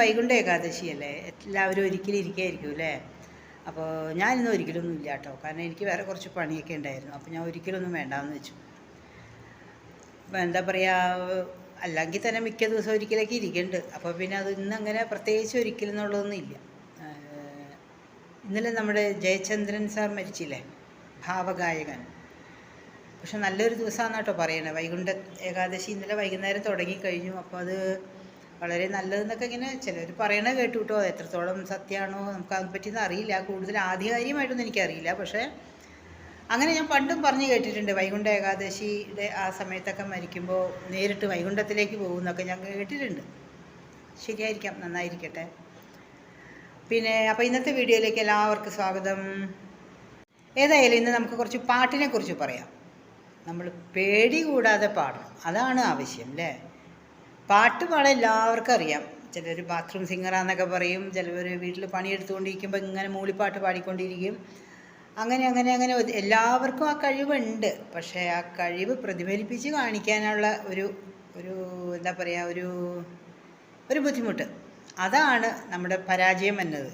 വൈകുണ്ഠ ഏകാദശിയല്ലേ എല്ലാവരും ഒരിക്കലും ഇരിക്കുകയായിരിക്കും അല്ലേ? അപ്പോൾ ഞാനിന്ന് ഒരിക്കലൊന്നും ഇല്ല കേട്ടോ. കാരണം എനിക്ക് വേറെ കുറച്ച് പണിയൊക്കെ ഉണ്ടായിരുന്നു. അപ്പോൾ ഞാൻ ഒരിക്കലൊന്നും വേണ്ടാന്ന് വെച്ചു. എന്താ പറയുക അല്ലെങ്കിൽ തന്നെ മിക്ക ദിവസം ഒരിക്കലൊക്കെ ഇരിക്കുന്നുണ്ട് അപ്പോൾ പിന്നെ അത് ഇന്ന് അങ്ങനെ പ്രത്യേകിച്ച് ഒരിക്കലെന്നുള്ളതൊന്നും ഇല്ല. ഇന്നലെ നമ്മുടെ ജയചന്ദ്രൻ സാർ മരിച്ചില്ലേ? ഭാവഗായകൻ. പക്ഷെ നല്ലൊരു ദിവസമാണ് കേട്ടോ പറയണേ. വൈകുണ്ഠ ഏകാദശി ഇന്നലെ വൈകുന്നേരം തുടങ്ങി കഴിഞ്ഞു അപ്പോൾ അത് വളരെ നല്ലതെന്നൊക്കെ ഇങ്ങനെ ചിലർ പറയണ കേട്ടു കേട്ടോ എത്രത്തോളം സത്യമാണോ നമുക്ക് അതിനെ പറ്റിയൊന്നും അറിയില്ല. കൂടുതൽ ആധികാരികമായിട്ടൊന്നും എനിക്കറിയില്ല. പക്ഷേ അങ്ങനെ ഞാൻ പണ്ടും പറഞ്ഞു കേട്ടിട്ടുണ്ട്. വൈകുണ്ഠ ഏകാദശിയുടെ ആ സമയത്തൊക്കെ മരിക്കുമ്പോൾ നേരിട്ട് വൈകുണ്ഠത്തിലേക്ക് പോകുമെന്നൊക്കെ ഞാൻ കേട്ടിട്ടുണ്ട്. ശരിയായിരിക്കാം. നന്നായിരിക്കട്ടെ. പിന്നെ അപ്പോൾ ഇന്നത്തെ വീഡിയോയിലേക്ക് എല്ലാവർക്കും സ്വാഗതം. ഏതായാലും ഇന്ന് നമുക്ക് കുറച്ച് പാട്ടിനെക്കുറിച്ച് പറയാം. നമ്മൾ പേടി കൂടാതെ പാടണം. അതാണ് ആവശ്യം അല്ലേ? പാട്ട് പാടാൻ എല്ലാവർക്കും അറിയാം. ചിലർ ബാത്റൂം സിംഗറാന്നൊക്കെ പറയും. ചിലവർ വീട്ടിൽ പണിയെടുത്തുകൊണ്ടിരിക്കുമ്പോൾ ഇങ്ങനെ മൂളിപ്പാട്ട് പാടിക്കൊണ്ടിരിക്കും. അങ്ങനെ അങ്ങനെ അങ്ങനെ എല്ലാവർക്കും ആ കഴിവുണ്ട്. പക്ഷേ ആ കഴിവ് പ്രതിഫലിപ്പിച്ച് കാണിക്കാനുള്ള ഒരു ഒരു എന്താ പറയുക ഒരു ഒരു ബുദ്ധിമുട്ട്. അതാണ് നമ്മുടെ പരാജയം എന്നത്.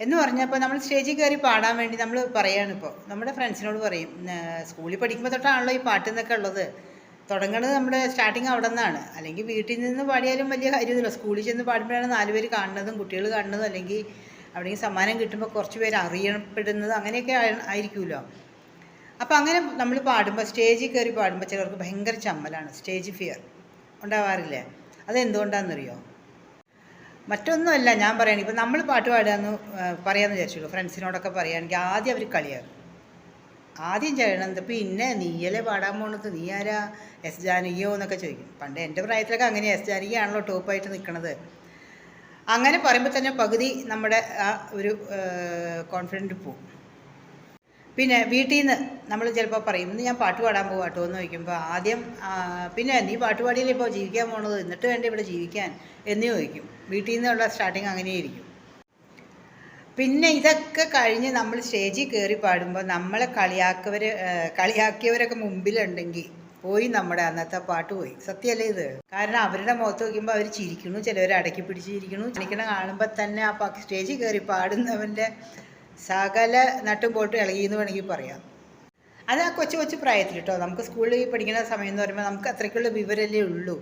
എന്ന് പറഞ്ഞപ്പോൾ നമ്മൾ സ്റ്റേജിൽ കയറി പാടാൻ വേണ്ടി നമ്മൾ പറയുകയാണ് ഇപ്പോൾ നമ്മുടെ ഫ്രണ്ട്സിനോട് പറയും "ന- സ്കൂളിൽ പഠിക്കുമ്പോൾ തൊട്ടാണല്ലോ ഈ പാട്ട് എന്നൊക്കെ ഉള്ളത്. തുടങ്ങുന്നത് നമ്മുടെ സ്റ്റാർട്ടിങ് അവിടെ നിന്നാണ് അല്ലെങ്കിൽ വീട്ടിൽ നിന്ന് പാടിയാലും വലിയ കാര്യമൊന്നുമില്ല. സ്കൂളിൽ ചെന്ന് പാടുമ്പോഴാണ് നാല് പേര് കാണുന്നതും കുട്ടികൾ കാണുന്നതും അല്ലെങ്കിൽ അവിടെ സമ്മാനം കിട്ടുമ്പോൾ കുറച്ച് പേര് അറിയപ്പെടുന്നത് അങ്ങനെയൊക്കെ ആയി- ആയിരിക്കുമല്ലോ. അപ്പോൾ അങ്ങനെ നമ്മൾ പാടുമ്പോൾ സ്റ്റേജിൽ കയറി പാടുമ്പോൾ ചിലർക്ക് ഭയങ്കര ചമ്മലാണ് സ്റ്റേജ് ഫിയർ ഉണ്ടാവാറില്ലേ? അതെന്തുകൊണ്ടാണെന്നറിയോ? മറ്റൊന്നുമല്ല ഞാൻ പറയണ ഇപ്പം നമ്മൾ പാട്ട് പാടുക എന്ന് പറയാമെന്ന് വിചാരിച്ചുള്ളൂ. ഫ്രണ്ട്സിനോടൊക്കെ പറയുകയാണെങ്കിൽ ആദ്യം അവർ കളിയാക്കും. ആദ്യം ചെയ്യണത് പിന്നെ നീയല്ലേ പാടാൻ പോണത്? നീ ആരാ? എസ് ജാനകിയോ എന്നൊക്കെ ചോദിക്കും. പണ്ട് എന്റെ പ്രായത്തിലൊക്കെ അങ്ങനെ എസ് ജാനകിയാണല്ലോ ടോപ്പായിട്ട് നിൽക്കണത് അങ്ങനെ പറയുമ്പോൾ തന്നെ പകുതി നമ്മുടെ ആ ഒരു കോൺഫിഡന്റ് പോവും. പിന്നെ വീട്ടിൽ നിന്ന് നമ്മൾ ചിലപ്പോൾ പറയും ഇന്ന് ഞാൻ പാട്ട് പാടാൻ പോകും കേട്ടോ എന്ന് ചോദിക്കുമ്പോൾ ആദ്യം പിന്നെ നീ പാട്ട് പാടിയല്ലേ ഇപ്പോൾ ജീവിക്കാൻ പോണത്? എന്നിട്ട് വേണ്ട ഇവിടെ ജീവിക്കാൻ? എന്ന് ചോദിക്കും. വീട്ടിൽ നിന്നുള്ള സ്റ്റാർട്ടിങ് അങ്ങനെയായിരിക്കും. പിന്നെ ഇതൊക്കെ കഴിഞ്ഞ് നമ്മൾ സ്റ്റേജിൽ കയറി പാടുമ്പോൾ നമ്മളെ കളിയാക്കവർ കളിയാക്കിയവരൊക്കെ മുമ്പിലുണ്ടെങ്കിൽ പോയി നമ്മുടെ അന്നത്തെ പാട്ട് പോയി. സത്യമല്ലേ ഇത്? കാരണം അവരുടെ മുഖത്ത് നോക്കുമ്പോൾ അവർ ചിരിക്കുന്നു ചിലവർ അടക്കി പിടിച്ചിരിക്കുന്നു ചിരിക്കണ കാണുമ്പോൾ തന്നെ ആ സ്റ്റേജിൽ കയറി പാടുന്നവന്റെ സകല നട്ടും പോട്ടും ഇളകിയെന്ന് വേണമെങ്കിൽ പറയാം. അത് ആ കൊച്ചു കൊച്ചു പ്രായത്തിൽ കേട്ടോ. നമുക്ക് സ്കൂളിൽ പഠിക്കുന്ന സമയം എന്ന് പറയുമ്പോൾ നമുക്ക് അത്രയ്ക്കുള്ള വിവരമല്ലേ ഉള്ളൂ.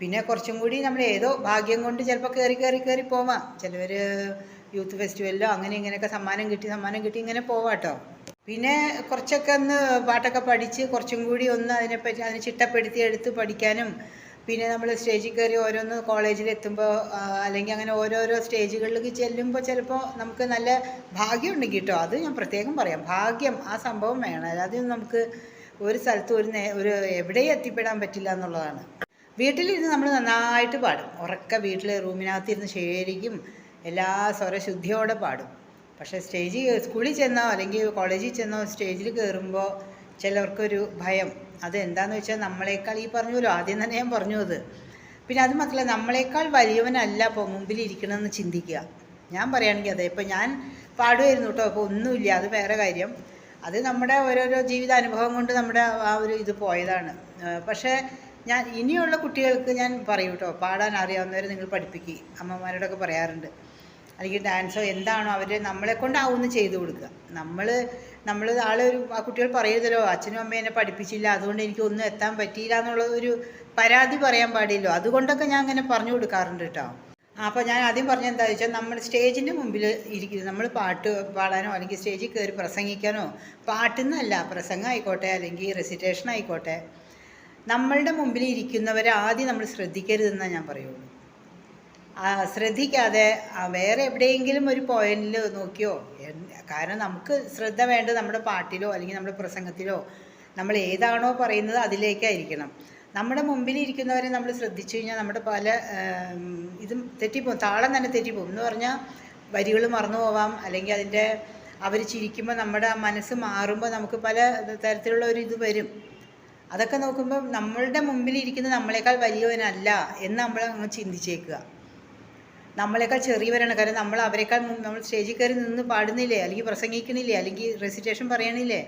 പിന്നെ കുറച്ചും കൂടി നമ്മൾ ഏതോ ഭാഗ്യം കൊണ്ട് ചിലപ്പോൾ കയറി കയറി കയറി പോവാം. ചിലവർ യൂത്ത് ഫെസ്റ്റിവലിലോ അങ്ങനെ ഇങ്ങനെയൊക്കെ സമ്മാനം കിട്ടി സമ്മാനം കിട്ടി ഇങ്ങനെ പോവാട്ടോ പിന്നെ കുറച്ചൊക്കെ ഒന്ന് പാട്ടൊക്കെ പഠിച്ച് കുറച്ചും കൂടി ഒന്ന് അതിനെപ്പറ്റി അതിനെ ചിട്ടപ്പെടുത്തി എടുത്ത് പഠിക്കാനും പിന്നെ നമ്മൾ സ്റ്റേജിൽ കയറി ഓരോന്ന് കോളേജിൽ എത്തുമ്പോൾ അല്ലെങ്കിൽ അങ്ങനെ ഓരോരോ സ്റ്റേജുകളിലേക്ക് ചെല്ലുമ്പോൾ ചിലപ്പോൾ നമുക്ക് നല്ല ഭാഗ്യം ഉണ്ടെങ്കിൽ കേട്ടോ. അത് ഞാൻ പ്രത്യേകം പറയാം. ഭാഗ്യം ആ സംഭവം വേണം. അല്ലാതെ നമുക്ക് ഒരു സ്ഥലത്ത് ഒരു ഒരു എവിടെയും എത്തിപ്പെടാൻ പറ്റില്ല എന്നുള്ളതാണ്. വീട്ടിലിരുന്ന് നമ്മൾ നന്നായിട്ട് പാടും. ഉറക്ക വീട്ടിൽ റൂമിനകത്തിരുന്ന് ശരിക്കും എല്ലാ സ്വരശുദ്ധിയോടെ പാടും. പക്ഷേ സ്റ്റേജിൽ സ്കൂളിൽ ചെന്നോ അല്ലെങ്കിൽ കോളേജിൽ ചെന്നോ സ്റ്റേജിൽ കയറുമ്പോൾ ചിലർക്കൊരു ഭയം. അതെന്താണെന്ന് വെച്ചാൽ നമ്മളെക്കാൾ ഈ പറഞ്ഞല്ലോ ആദ്യം തന്നെ ഞാൻ പറഞ്ഞു അത്. പിന്നെ അത് മാത്രമല്ല നമ്മളെക്കാൾ വലിയവനല്ല ഇപ്പോൾ മുമ്പിലിരിക്കണമെന്ന് ചിന്തിക്കുക. ഞാൻ പറയുകയാണെങ്കിൽ അതെ ഇപ്പം ഞാൻ പാടുമായിരുന്നു കേട്ടോ അപ്പോൾ ഒന്നുമില്ല അത് വേറെ കാര്യം. അത് നമ്മുടെ ഓരോരോ ജീവിതാനുഭവം കൊണ്ട് നമ്മുടെ ആ ഒരു ഇത് പോയതാണ്. പക്ഷേ ഞാൻ ഇനിയുള്ള കുട്ടികൾക്ക് ഞാൻ പറയും കേട്ടോ പാടാൻ അറിയാവുന്നവരെ നിങ്ങൾ പഠിപ്പിക്കുക അമ്മമാരോടൊക്കെ പറയാറുണ്ട്. അല്ലെങ്കിൽ ഡാൻസോ എന്താണോ അവർ നമ്മളെ കൊണ്ടാവുമെന്ന് ചെയ്തു കൊടുക്കുക. നമ്മൾ നമ്മൾ ആളെ ഒരു ആ കുട്ടികൾ പറയരുതല്ലോ അച്ഛനും അമ്മയും എന്നെ പഠിപ്പിച്ചില്ല അതുകൊണ്ട് എനിക്ക് ഒന്നും എത്താൻ പറ്റിയില്ല എന്നുള്ള ഒരു പരാതി പറയാൻ പാടില്ലോ അതുകൊണ്ടൊക്കെ ഞാൻ അങ്ങനെ പറഞ്ഞു കൊടുക്കാറുണ്ട് കേട്ടോ. അപ്പോൾ ഞാൻ ആദ്യം പറഞ്ഞ എന്താ വെച്ചാൽ നമ്മൾ സ്റ്റേജിന്റെ മുമ്പിൽ ഇരിക്കുന്നത് നമ്മൾ പാട്ട് പാടാനോ അല്ലെങ്കിൽ സ്റ്റേജിൽ കയറി പ്രസംഗിക്കാനോ പാട്ടെന്നല്ല പ്രസംഗം ആയിക്കോട്ടെ അല്ലെങ്കിൽ റെസിറ്റേഷൻ ആയിക്കോട്ടെ നമ്മളുടെ മുമ്പിൽ ഇരിക്കുന്നവരെ ആദ്യം നമ്മൾ ശ്രദ്ധിക്കരുതെന്നാണ് ഞാൻ പറയുള്ളൂ. ശ്രദ്ധിക്കാതെ വേറെ എവിടെയെങ്കിലും ഒരു പോയിന്റിൽ നോക്കിയോ? കാരണം നമുക്ക് ശ്രദ്ധ വേണ്ടത് നമ്മുടെ പാട്ടിലോ അല്ലെങ്കിൽ നമ്മുടെ പ്രസംഗത്തിലോ നമ്മൾ ഏതാണോ പറയുന്നത് അതിലേക്കായിരിക്കണം. നമ്മുടെ മുമ്പിൽ ഇരിക്കുന്നവരെ നമ്മൾ ശ്രദ്ധിച്ചു കഴിഞ്ഞാൽ നമ്മുടെ പല ഇതും തെറ്റിപ്പോവും താളം തന്നെ തെറ്റിപ്പോവും. എന്ന് പറഞ്ഞാൽ വരികൾ മറന്നു പോവാം. അല്ലെങ്കിൽ അതിന്റെ അവർ ചിരിക്കുമ്പോൾ നമ്മുടെ മനസ്സ് മാറുമ്പോൾ നമുക്ക് പല തരത്തിലുള്ള ഒരു ഇത് വരും. അതൊക്കെ നോക്കുമ്പോൾ നമ്മളുടെ മുമ്പിൽ ഇരിക്കുന്ന നമ്മളെക്കാൾ വലിയവനല്ല എന്ന് നമ്മൾ അങ്ങ് ചിന്തിച്ചേക്കുക. നമ്മളെക്കാൾ ചെറിയവരാണ്. കാരണം നമ്മൾ അവരെക്കാൾ നമ്മൾ സ്റ്റേജിൽ കയറി നിന്ന് പാടുന്നില്ലേ? അല്ലെങ്കിൽ പ്രസംഗിക്കണില്ലേ? അല്ലെങ്കിൽ റെസിറ്റേഷൻ പറയണില്ലേ?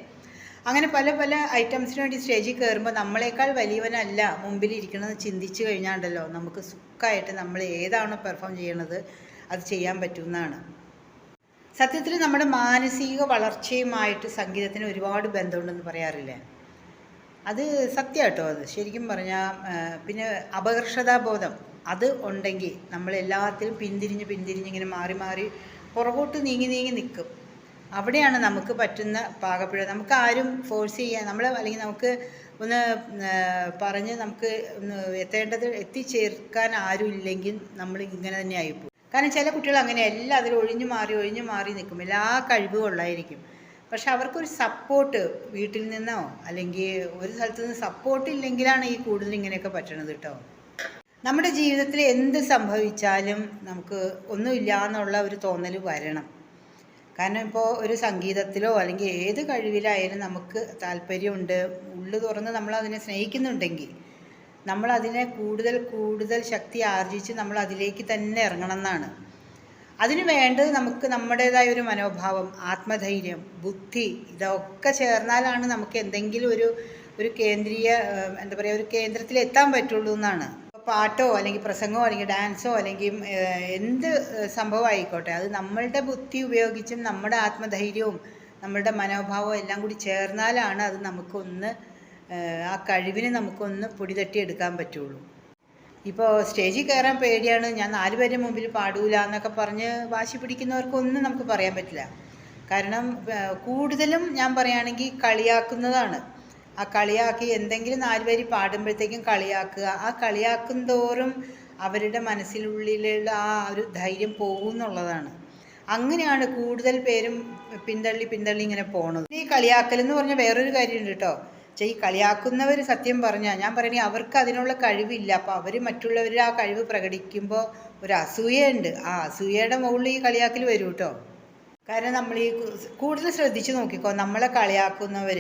അങ്ങനെ പല പല ഐറ്റംസിന് വേണ്ടി സ്റ്റേജിൽ കയറുമ്പോൾ നമ്മളെക്കാൾ വലിയവനല്ല മുമ്പിൽ ഇരിക്കണമെന്ന് ചിന്തിച്ച് കഴിഞ്ഞാണ്ടല്ലോ നമുക്ക് സുഖമായിട്ട് നമ്മൾ ഏതാണോ പെർഫോം ചെയ്യണത് അത് ചെയ്യാൻ പറ്റുമെന്നാണ്. സത്യത്തിൽ നമ്മുടെ മാനസിക വളർച്ചയുമായിട്ട് സംഗീതത്തിന് ഒരുപാട് ബന്ധമുണ്ടെന്ന് പറയാറില്ലേ? അത് സത്യം കേട്ടോ അത്. ശരിക്കും പറഞ്ഞാൽ പിന്നെ അപകർഷതാബോധം. അത് ഉണ്ടെങ്കിൽ നമ്മൾ എല്ലാത്തിലും പിന്തിരിഞ്ഞ് പിന്തിരിഞ്ഞ് ഇങ്ങനെ മാറി മാറി പുറകോട്ട് നീങ്ങി നീങ്ങി നിൽക്കും. അവിടെയാണ് നമുക്ക് പറ്റുന്ന പാകപ്പിഴ. നമുക്ക് ആരും ഫോഴ്സ് ചെയ്യാൻ നമ്മൾ അല്ലെങ്കിൽ നമുക്ക് ഒന്ന് പറഞ്ഞ് നമുക്ക് എത്തേണ്ടത് എത്തിച്ചേർക്കാൻ ആരും ഇല്ലെങ്കിൽ നമ്മൾ ഇങ്ങനെ തന്നെ ആയിപ്പോകും കാരണം ചില കുട്ടികൾ അങ്ങനെ എല്ലാം അതിൽ ഒഴിഞ്ഞു മാറി ഒഴിഞ്ഞു മാറി നിൽക്കും. എല്ലാ കഴിവും ഉള്ളായിരിക്കും പക്ഷെ അവർക്കൊരു സപ്പോർട്ട് വീട്ടിൽ നിന്നോ അല്ലെങ്കിൽ ഒരു സ്ഥലത്ത് നിന്ന് സപ്പോർട്ട് ഇല്ലെങ്കിലാണ് ഈ കൂടുതൽ ഇങ്ങനെയൊക്കെ പറ്റണത് കേട്ടോ. നമ്മുടെ ജീവിതത്തിൽ എന്ത് സംഭവിച്ചാലും നമുക്ക് ഒന്നുമില്ല എന്നുള്ള ഒരു തോന്നൽ വരണം. കാരണം ഇപ്പോൾ ഒരു സംഗീതത്തിലോ അല്ലെങ്കിൽ ഏത് കഴിവിലായാലും നമുക്ക് താല്പര്യമുണ്ട്. ഉള്ളു തുറന്ന് നമ്മൾ അതിനെ സ്നേഹിക്കുന്നുണ്ടെങ്കിൽ നമ്മൾ അതിനെ കൂടുതൽ കൂടുതൽ ശക്തി ആർജിച്ച് നമ്മൾ അതിലേക്ക് തന്നെ ഇറങ്ങണം എന്നാണ് അതിന് വേണ്ടത് നമുക്ക് നമ്മുടേതായ ഒരു മനോഭാവം ആത്മധൈര്യം ബുദ്ധി ഇതൊക്കെ ചേർന്നാലാണ് നമുക്ക് എന്തെങ്കിലും ഒരു ഒരു കേന്ദ്രീയ എന്താ പറയുക ഒരു കേന്ദ്രത്തിൽ എത്താൻ പറ്റുള്ളൂ എന്നാണ്. പാട്ടോ അല്ലെങ്കിൽ പ്രസംഗമോ അല്ലെങ്കിൽ ഡാൻസോ അല്ലെങ്കിൽ എന്ത് സംഭവം ആയിക്കോട്ടെ അത് നമ്മളുടെ ബുദ്ധി ഉപയോഗിച്ചും നമ്മുടെ ആത്മധൈര്യവും നമ്മളുടെ മനോഭാവവും എല്ലാം കൂടി ചേർന്നാലാണ് അത് നമുക്കൊന്ന് ആ കഴിവിനെ നമുക്കൊന്ന് പൊടി തട്ടിയെടുക്കാൻ പറ്റുള്ളൂ. ഇപ്പോൾ സ്റ്റേജിൽ കയറാൻ പേടിയാണ് ഞാൻ നാല് പേരുടെ മുമ്പിൽ പാടൂല എന്നൊക്കെ പറഞ്ഞ് വാശി പിടിക്കുന്നവർക്കൊന്നും നമുക്ക് പറയാൻ പറ്റില്ല. കാരണം കൂടുതലും ഞാൻ പറയുകയാണെങ്കിൽ കളിയാക്കുന്നതാണ്. ആ കളിയാക്കി എന്തെങ്കിലും നാല് വരി പാടുമ്പോഴത്തേക്കും കളിയാക്കുക. ആ കളിയാക്കും തോറും അവരുടെ മനസ്സിനുള്ളിലുള്ള ആ ഒരു ധൈര്യം പോകുന്നുള്ളതാണ്. അങ്ങനെയാണ് കൂടുതൽ പേരും പിന്തള്ളി പിന്തള്ളി ഇങ്ങനെ പോണത്. ഈ കളിയാക്കൽ എന്ന് പറഞ്ഞാൽ വേറൊരു കാര്യമുണ്ട് കേട്ടോ. പക്ഷേ ഈ കളിയാക്കുന്നവർ സത്യം പറഞ്ഞാൽ ഞാൻ പറയണേ അവർക്ക് അതിനുള്ള കഴിവില്ല. അപ്പോൾ അവർ മറ്റുള്ളവരുടെ ആ കഴിവ് പ്രകടിക്കുമ്പോൾ ഒരു അസൂയയുണ്ട്. ആ അസൂയയുടെ മുകളിൽ ഈ കളിയാക്കൽ വരും കേട്ടോ. കാരണം നമ്മൾ ഈ കൂടുതൽ ശ്രദ്ധിച്ചു നോക്കിക്കോ നമ്മളെ കളിയാക്കുന്നവർ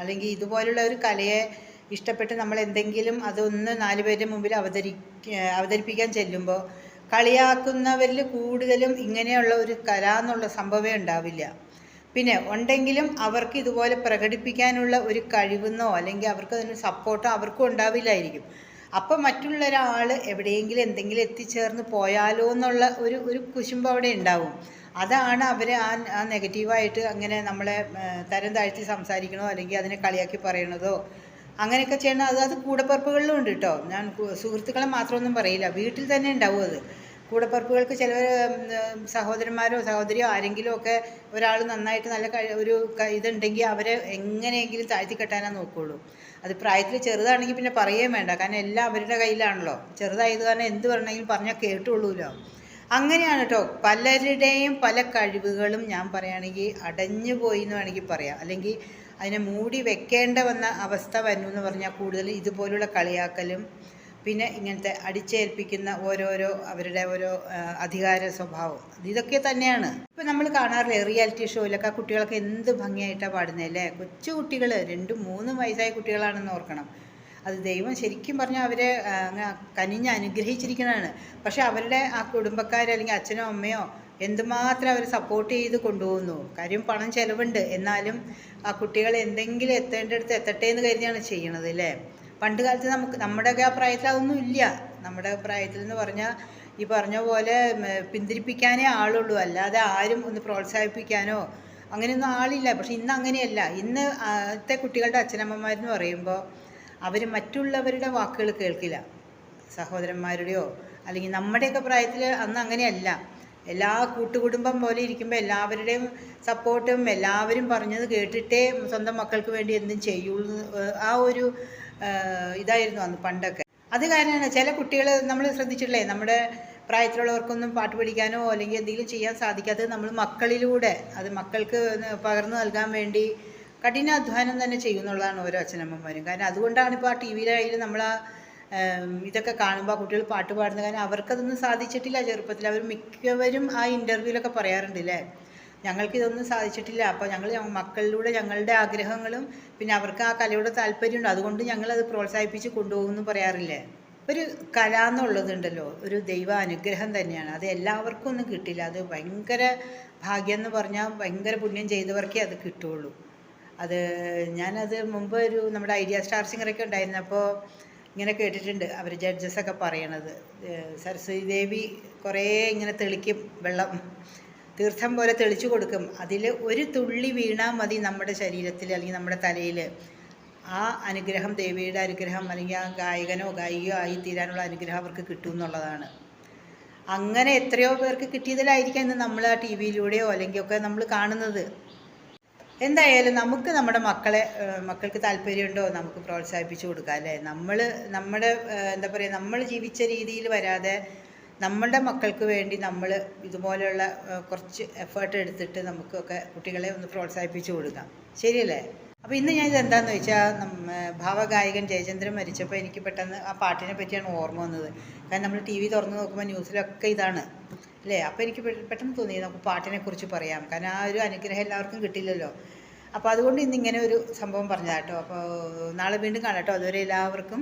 അല്ലെങ്കിൽ ഇതുപോലുള്ള ഒരു കലയെ ഇഷ്ടപ്പെട്ട് നമ്മൾ എന്തെങ്കിലും അതൊന്ന് നാല് പേരുടെ മുമ്പിൽ അവതരി അവതരിപ്പിക്കാൻ ചെല്ലുമ്പോൾ കളിയാക്കുന്നവരിൽ കൂടുതലും ഇങ്ങനെയുള്ള ഒരു കല എന്നുള്ള സംഭവമേ ഉണ്ടാവില്ല. പിന്നെ ഉണ്ടെങ്കിലും അവർക്ക് ഇതുപോലെ പ്രകടിപ്പിക്കാനുള്ള ഒരു കഴിവെന്നോ അല്ലെങ്കിൽ അവർക്ക് അതിന് സപ്പോർട്ടോ അവർക്കും ഉണ്ടാവില്ലായിരിക്കും. അപ്പം മറ്റുള്ള ഒരാൾ എവിടെയെങ്കിലും എന്തെങ്കിലും എത്തിച്ചേർന്ന് പോയാലോ എന്നുള്ള ഒരു ഒരു കുശുമ്പ് അവിടെ ഉണ്ടാവും. അതാണ് അവർ ആ ആ നെഗറ്റീവായിട്ട് അങ്ങനെ നമ്മളെ തരം താഴ്ത്തി സംസാരിക്കണോ അല്ലെങ്കിൽ അതിനെ കളിയാക്കി പറയണതോ അങ്ങനെയൊക്കെ ചെയ്യണം അത് അത് കൂടപ്പിറപ്പുകളിലും ഉണ്ട് കേട്ടോ ഞാൻ സുഹൃത്തുക്കളെ മാത്രമൊന്നും പറയില്ല. വീട്ടിൽ തന്നെ ഉണ്ടാവും അത്. കൂടപ്പിറപ്പുകൾക്ക് ചില സഹോദരന്മാരോ സഹോദരിയോ ആരെങ്കിലും ഒക്കെ ഒരാൾ നന്നായിട്ട് നല്ല ഒരു ഇതുണ്ടെങ്കിൽ അവരെ എങ്ങനെയെങ്കിലും താഴ്ത്തി കെട്ടാനേ നോക്കുള്ളൂ. അത് പ്രായത്തിൽ ചെറുതാണെങ്കിൽ പിന്നെ പറയുകയും വേണ്ട. കാരണം എല്ലാം അവരുടെ കയ്യിലാണല്ലോ. ചെറുതായത് കാരണം എന്ത് പറഞ്ഞെങ്കിലും പറഞ്ഞാൽ കേട്ടുള്ളൂല്ലോ അങ്ങനെയാണ് കേട്ടോ പലരുടെയും പല കഴിവുകളും ഞാൻ പറയുകയാണെങ്കിൽ അടഞ്ഞു പോയി എന്ന് വേണമെങ്കിൽ പറയാം. അല്ലെങ്കിൽ അതിനെ മൂടി വെക്കേണ്ട വന്ന അവസ്ഥ വരുന്നു എന്ന് പറഞ്ഞാൽ കൂടുതൽ ഇതുപോലുള്ള കളിയാക്കലും പിന്നെ ഇങ്ങനത്തെ അടിച്ചേൽപ്പിക്കുന്ന ഓരോരോ അവരുടെ ഓരോ അധികാര സ്വഭാവം. ഇതൊക്കെ തന്നെയാണ്. ഇപ്പം നമ്മൾ കാണാറില്ലേ റിയാലിറ്റി ഷോയിലൊക്കെ കുട്ടികളൊക്കെ എന്ത് ഭംഗിയായിട്ടാണ് പാടുന്നത് അല്ലേ? കൊച്ചു കുട്ടികൾ രണ്ടും മൂന്നും വയസ്സായ കുട്ടികളാണെന്ന് ഓർക്കണം. അത് ദൈവം ശരിക്കും പറഞ്ഞാൽ അവരെ കനിഞ്ഞ് അനുഗ്രഹിച്ചിരിക്കുന്നതാണ് പക്ഷെ അവരുടെ ആ കുടുംബക്കാർ അല്ലെങ്കിൽ അച്ഛനോ അമ്മയോ എന്തുമാത്രം അവർ സപ്പോർട്ട് ചെയ്ത് കൊണ്ടുപോകുന്നു. കാര്യം പണം ചിലവുണ്ട്. എന്നാലും ആ കുട്ടികൾ എന്തെങ്കിലും എത്തേണ്ടടുത്ത് എത്തട്ടെ എന്ന് കരുതിയാണ് ചെയ്യണത് അല്ലേ? പണ്ട് കാലത്ത് നമുക്ക് നമ്മുടെയൊക്കെ ആ പ്രായത്തിൽ അതൊന്നും ഇല്ല. നമ്മുടെ പ്രായത്തിൽ എന്ന് പറഞ്ഞാൽ ഈ പറഞ്ഞ പോലെ പിന്തിരിപ്പിക്കാനേ ആളുള്ളൂ. അല്ലാതെ ആരും ഒന്ന് പ്രോത്സാഹിപ്പിക്കാനോ അങ്ങനെയൊന്നും ആളില്ല. പക്ഷെ ഇന്ന് അങ്ങനെയല്ല. ഇന്ന് ഇന്നത്തെ കുട്ടികളുടെ അച്ഛനമ്മമാരെന്ന് പറയുമ്പോൾ അവർ മറ്റുള്ളവരുടെ വാക്കുകൾ കേൾക്കില്ല. സഹോദരന്മാരുടെയോ അല്ലെങ്കിൽ നമ്മുടെയൊക്കെ പ്രായത്തിൽ അന്ന് അങ്ങനെയല്ല. എല്ലാ കൂട്ടുകുടുംബം പോലെ ഇരിക്കുമ്പോൾ എല്ലാവരുടെയും സപ്പോർട്ടും എല്ലാവരും പറഞ്ഞത് കേട്ടിട്ടേ സ്വന്തം മക്കൾക്ക് വേണ്ടി എന്തും ചെയ്യുള്ളൂ. ആ ഒരു ഇതായിരുന്നു അന്ന് പണ്ടൊക്കെ. അത് കാരണമാണ് ചില കുട്ടികൾ നമ്മൾ ശ്രദ്ധിച്ചിട്ടില്ലേ? നമ്മുടെ പ്രായത്തിലുള്ളവർക്കൊന്നും പാട്ട് പഠിക്കാനോ അല്ലെങ്കിൽ എന്തെങ്കിലും ചെയ്യാൻ സാധിക്കാത്തത് നമ്മൾ മക്കളിലൂടെ. അത് മക്കൾക്ക് പകർന്നു നൽകാൻ വേണ്ടി കഠിനാധ്വാനം തന്നെ ചെയ്യുന്നുള്ളതാണ് ഓരോ അച്ഛനമ്മമാരും. കാരണം അതുകൊണ്ടാണ് ഇപ്പോൾ ആ ടി വിയിലായാലും നമ്മൾ ആ ഇതൊക്കെ കാണുമ്പോൾ കുട്ടികൾ പാട്ട് പാടുന്നത് കാരണം അവർക്കതൊന്നും സാധിച്ചിട്ടില്ല ചെറുപ്പത്തിൽ. അവർ മിക്കവരും ആ ഇന്റർവ്യൂവിലൊക്കെ പറയാറുണ്ട് ഞങ്ങൾക്ക് ഞങ്ങൾക്കിതൊന്നും സാധിച്ചിട്ടില്ല. അപ്പോൾ ഞങ്ങൾ മക്കളിലൂടെ ഞങ്ങളുടെ ആഗ്രഹങ്ങളും പിന്നെ അവർക്ക് ആ കലയുടെ താല്പര്യമുണ്ട്. അതുകൊണ്ട് ഞങ്ങളത് പ്രോത്സാഹിപ്പിച്ച് കൊണ്ടുപോകുമെന്ന് പറയാറില്ലേ. ഒരു കല എന്നുള്ളതുണ്ടല്ലോ. ഒരു ദൈവ അനുഗ്രഹം തന്നെയാണ്. അത് എല്ലാവർക്കും ഒന്നും കിട്ടില്ല. അത് ഭയങ്കര ഭാഗ്യം എന്ന് പറഞ്ഞാൽ ഭയങ്കര പുണ്യം ചെയ്തവർക്കേ അത് കിട്ടുള്ളൂ. അത് ഞാനത് മുമ്പ് ഒരു നമ്മുടെ ഐഡിയ സ്റ്റാർ സിംഗറൊക്കെ ഉണ്ടായിരുന്നപ്പോൾ ഇങ്ങനെ കേട്ടിട്ടുണ്ട് അവർ ജഡ്ജസൊക്കെ പറയണത്. സരസ്വതി ദേവി കുറേ ഇങ്ങനെ തെളിക്കും വെള്ളം തീർത്ഥം പോലെ തെളിച്ചു കൊടുക്കും. അതിൽ ഒരു തുള്ളി വീണാൽ മതി നമ്മുടെ ശരീരത്തിൽ അല്ലെങ്കിൽ നമ്മുടെ തലയിൽ ആ അനുഗ്രഹം ദേവിയുടെ അനുഗ്രഹം അല്ലെങ്കിൽ ആ ഗായകനോ ഗായികയോ ആയി തീരാനുള്ള അനുഗ്രഹം അവർക്ക് കിട്ടും എന്നുള്ളതാണ്. അങ്ങനെ എത്രയോ പേർക്ക് കിട്ടിയതിലായിരിക്കാം ഇന്ന് നമ്മൾ ആ ടി വിയിലൂടെയോ അല്ലെങ്കിൽ ഒക്കെ നമ്മൾ കാണുന്നത്. എന്തായാലും നമുക്ക് നമ്മുടെ മക്കളെ മക്കൾക്ക് താല്പര്യമുണ്ടോ? നമുക്ക് പ്രോത്സാഹിപ്പിച്ചു കൊടുക്കാം അല്ലേ? നമ്മൾ നമ്മുടെ എന്താ പറയുക നമ്മൾ ജീവിച്ച രീതിയിൽ വരാതെ നമ്മളുടെ മക്കൾക്ക് വേണ്ടി നമ്മൾ ഇതുപോലെയുള്ള കുറച്ച് എഫേർട്ട് എടുത്തിട്ട് നമുക്കൊക്കെ കുട്ടികളെ ഒന്ന് പ്രോത്സാഹിപ്പിച്ചു കൊടുക്കാം. ശരിയല്ലേ? അപ്പോൾ ഇന്ന് ഞാൻ ഇതെന്താന്ന് വെച്ചാൽ ഭാവഗായകൻ ജയചന്ദ്രൻ മരിച്ചപ്പോൾ എനിക്ക് പെട്ടെന്ന് ആ പാട്ടിനെ പറ്റിയാണ് ഓർമ്മ വന്നത്. കാരണം നമ്മൾ ടി വി തുറന്ന് നോക്കുമ്പോൾ ന്യൂസിലൊക്കെ ഇതാണ്. അല്ലേ? അപ്പോൾ എനിക്ക് പെട്ടെന്ന് തോന്നി നമുക്ക് പാട്ടിനെക്കുറിച്ച് പറയാം. കാരണം ആ ഒരു അനുഗ്രഹം എല്ലാവർക്കും കിട്ടില്ലല്ലോ അപ്പോൾ അതുകൊണ്ട് ഇന്ന് ഇങ്ങനെ ഒരു സംഭവം പറഞ്ഞതാട്ടോ. അപ്പോൾ നാളെ വീണ്ടും കാണാം കേട്ടോ അതുവരെ എല്ലാവർക്കും